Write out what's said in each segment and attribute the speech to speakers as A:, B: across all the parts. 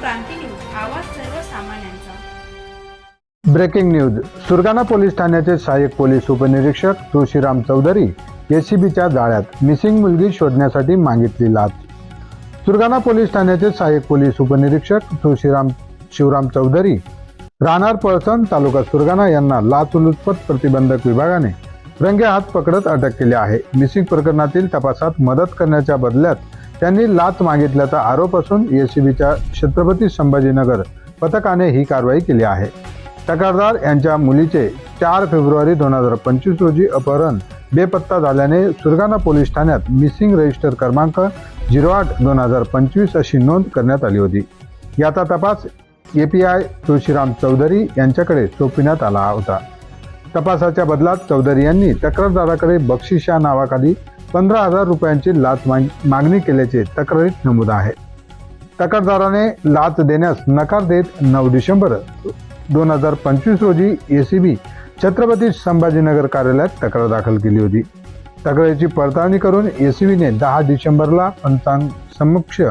A: क्रांती news आवाज सर्वसामान्यांचा.
B: Breaking news. Surgana police ठाण्याचे सहाय्यक पोलीस उपनिरीक्षक तुळशीराम चौधरी एसीबीच्या जाळ्यात मिसिंग मुलगी शोधण्यासाठी मागितली लाच. सुरगाणा पोलीस ठाण्याचे सहाय्यक पोलीस उपनिरीक्षक तुळशीराम शिवराम चौधरी राहणार पळसण तालुका सुरगाणा यांना लाचलुचपत प्रतिबंधक विभागाने रंगे हात पकडत अटक केली आहे. मिसिंग प्रकरणातील तपासात मदत करण्याच्या बदल्यात त्यांनी लाच मागितल्याचा आरोप असून एसीबीच्या छत्रपती संभाजीनगर पथकाने ही कारवाई केली आहे. तक्रारदार यांच्या मुलीचे चार फेब्रुवारी दोन हजार पंचवीस रोजी अपहरण बेपत्ता झाल्याने सुरगाणा पोलीस ठाण्यात मिसिंग रजिस्टर क्रमांक झिरो आठ दोन हजार पंचवीस अशी नोंद करण्यात आली होती. याचा तपास A P I Tulshiram Chaudhari यांच्याकडे सोपविण्यात आला होता. तपासाच्या बदलात चौधरी यांनी तक्रारदाराकडे बक्षिशा नावाखाली पंधरा हजार रुपयांची लाच माग- मागणी केल्याचे तक्रारीत नमूद आहे. तक्रारदाराने लाच देण्यास नकार देत नऊ डिसेंबर दोन हजार पंचवीस रोजी एसीबी छत्रपती संभाजीनगर कार्यालयात तक्रार दाखल केली होती. तक्रारीची पडताळणी करून एसीबीने दहा डिसेंबरला पंचांग समक्ष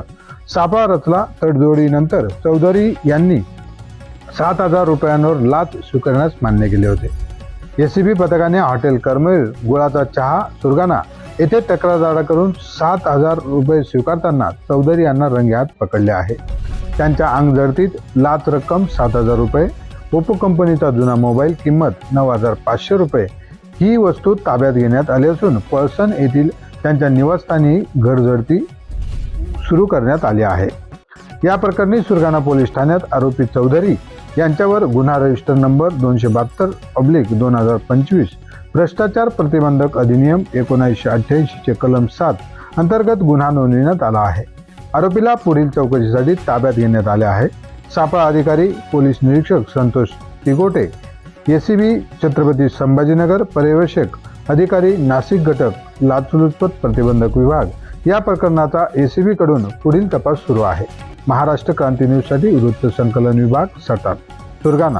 B: सापळा रचला. तडजोडीनंतर चौधरी यांनी सात हजार रुपयांवर लाच स्वीकारण्यास मान्य केले होते. एसीबी पथकाने हॉटेल कर्मवीर गुळाचा चहा सुरगाणा येथे तक्रारदाराकडून सात हजार रुपये स्वीकारताना चौधरी यांना रंगेहात पकडले आहे. त्यांच्या अंगझडतीत लाच रक्कम सात हजार रुपये ओप्पो कंपनीचा जुना मोबाईल किंमत नऊ हजार पाचशे रुपये ही वस्तू ताब्यात घेण्यात आली असून पळसण येथील त्यांच्या निवासस्थानी घरझडती सुरू करण्यात आली आहे. या प्रकरणी सुरगाणा पोलीस ठाण्यात आरोपी चौधरी यांच्यावर गुन्हा रजिस्टर नंबर दोनशे बहात्तर अब्लिक दोन हजार पंचवीस भ्रष्टाचार प्रतिबंधक अधिनियम एकोणीसशे अठ्ठ्याऐंशीचे कलम सात अंतर्गत गुन्हा नोंदविण्यात आला आहे. आरोपीला पुढील चौकशीसाठी ताब्यात घेण्यात आले आहे. सापळा अधिकारी पोलीस निरीक्षक संतोष तिगोटे एसीबी छत्रपती संभाजीनगर पर्यवेक्षक अधिकारी नाशिक घटक लाचलुचपत प्रतिबंधक विभाग या प्रकरणाचा एसीबीकडून पुढील तपास सुरू आहे. महाराष्ट्र क्रांती न्यूजसाठी वृत्त संकलन विभाग सटाण दुर्गाना